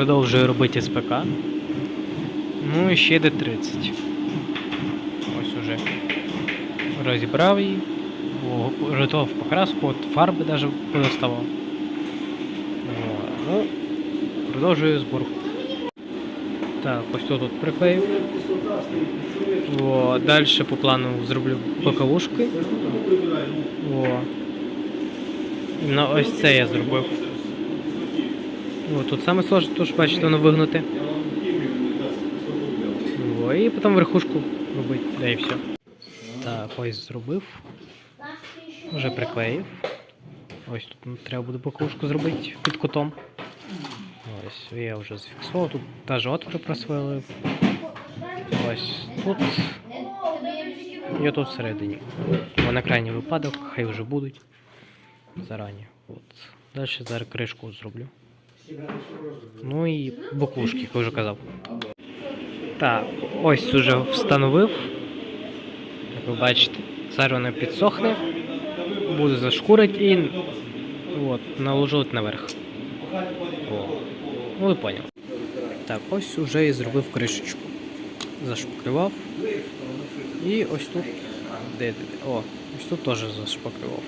продовжую робити СПК. Ну і ще Д30. Ось уже розібрав її. Готов покраску, от фарби навіть подоставав. Ну, продовжую зборку. Так, ось тут от приклеїв. О, далі по плану зроблю боковушки. О. Ну, ось це я зробив. О, тут саме сложне, тож бачите, воно вигнуте. О, і потім верхушку робити, да і все. Так, ось зробив. Вже приклеїв. Ось тут ну, треба буде боковушку зробити під кутом. Ось, я вже зафіксував. Тут теж отвори просверлив. Ось тут. І тут всередині. Бо на крайній випадок, хай вже будуть. Зарані. От. Далі зараз кришку зроблю. Ну і боковушки, як вже казав. Так, ось уже встановив. Як ви бачите, зараз вона підсохне. Буду зашкурити і от, наложу наверх. О. Ну ви поняли. Так, ось уже і зробив кришечку. Зашпаклював. І ось тут. Де, де, де? О, ось тут теж зашпаклював.